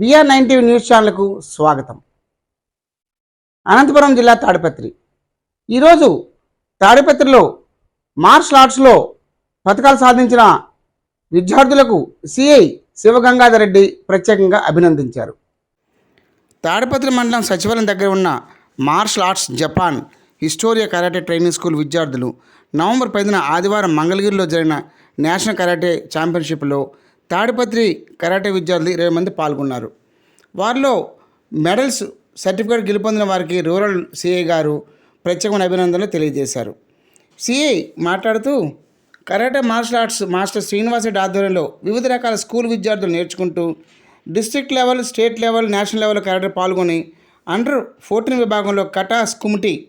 BR nine TV news ఛానల్కు స్వాగతం. అనంతపురం జిల్లా తాడిపత్రి. ఈరోజు తాడిపత్రిలో మార్షల్ ఆర్ట్స్లో పథకాలు సాధించిన విద్యార్థులకు సిఐ శివగంగాధర్ రెడ్డి ప్రత్యేకంగా అభినందించారు. తాడిపత్రి మండలం సచివాలయం దగ్గర ఉన్న martial arts Japan Historia karate training school విద్యార్థులు నవంబర్ పదిన ఆదివారం మంగళగిరిలో జరిగిన నేషనల్ కరాటే ఛాంపియన్షిప్లో తాడిపత్రి కరాటే విద్యార్థులు ఇరవై మంది పాల్గొన్నారు. వారిలో మెడల్స్ సర్టిఫికేట్ గెలుపొందిన వారికి రూరల్ సిఐ గారు ప్రత్యేకమైన అభినందనలు తెలియజేశారు. సిఐ మాట్లాడుతూ karate martial arts master Srinivasa Reddy ఆధ్వర్యంలో వివిధ రకాల స్కూల్ విద్యార్థులు నేర్చుకుంటూ district level state level national level karate పాల్గొని అండర్ ఫోర్టీన్ విభాగంలో katas kumite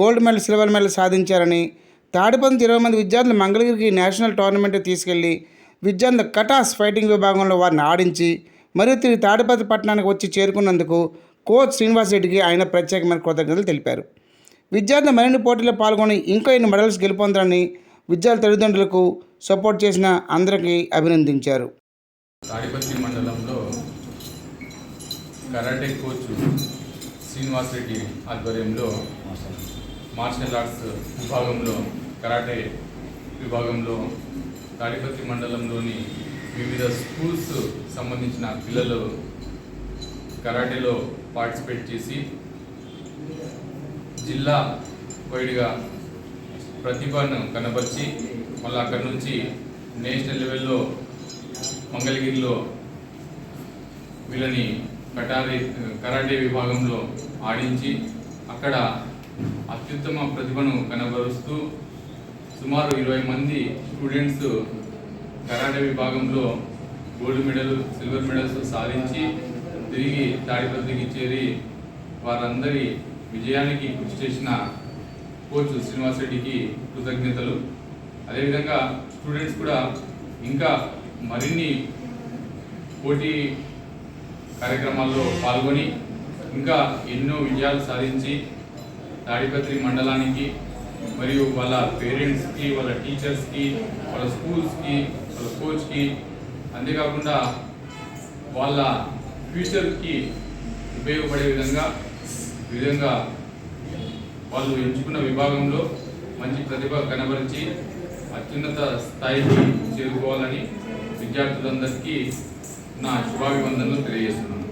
gold medal silver medal సాధించారని తాడిపంది ఇరవై మంది విద్యార్థులు మంగళగిరికి నేషనల్ టోర్నమెంట్ తీసుకెళ్ళి విద్యార్థుల కటాస్ ఫైటింగ్ విభాగంలో వారిని ఆడించి మరియు తిరిగి తాడిపత్రి పట్టణానికి వచ్చి చేరుకున్నందుకు కోచ్ శ్రీనివాస్ రెడ్డికి ఆయన ప్రత్యేకమైన కృతజ్ఞతలు తెలిపారు. విద్యార్థులు మరిన్ని పోటీల్లో పాల్గొని ఇంకా ఎన్ని మెడల్స్ గెలుపొందాలని విద్యార్థుల తల్లిదండ్రులకు సపోర్ట్ చేసిన అందరికీ అభినందించారు. తాడిపత్రి మండలంలో కరాటే కోచ్ శ్రీనివాస్ రెడ్డి ఆధ్వర్యంలో మార్షల్ ఆర్ట్స్ విభాగంలో కరాటే విభాగంలో తాడిపత్రి మండలంలోని వివిధ స్కూల్స్ సంబంధించిన పిల్లలు కరాటేలో పార్టిసిపేట్ చేసి జిల్లా వైడ్గా ప్రతిభను కనపరిచి మళ్ళీ అక్కడి నుంచి నేషనల్ లెవెల్లో మంగళగిరిలో వీళ్ళని కటారే కరాటే విభాగంలో ఆడించి అక్కడ అత్యుత్తమ ప్రతిభను కనబరుస్తూ సుమారు ఇరవై మంది స్టూడెంట్స్ కరాటే విభాగంలో గోల్డ్ మెడల్ సిల్వర్ మెడల్స్ సాధించి తిరిగి తాడిపత్రికి చేరి వారందరి విజయానికి కృషి చేసిన కోచ్ శ్రీనివాస్ రెడ్డికి కృతజ్ఞతలు. అదేవిధంగా స్టూడెంట్స్ కూడా ఇంకా మరిన్ని పోటీ కార్యక్రమాల్లో పాల్గొని ఇంకా ఎన్నో విజయాలు సాధించి తాడిపత్రి మండలానికి మరియు వాళ్ళ పేరెంట్స్కి వాళ్ళ టీచర్స్కి వాళ్ళ స్కూల్స్కి వాళ్ళ కోచ్కి అంతేకాకుండా వాళ్ళ ఫ్యూచర్కి ఉపయోగపడే విధంగా ఈ విధంగా వాళ్ళు ఎంచుకున్న విభాగంలో మంచి ప్రతిభ కనబరిచి అత్యున్నత స్థాయికి చేరుకోవాలని విద్యార్థులందరికీ నా శుభాభివందనలు తెలియజేస్తున్నాను.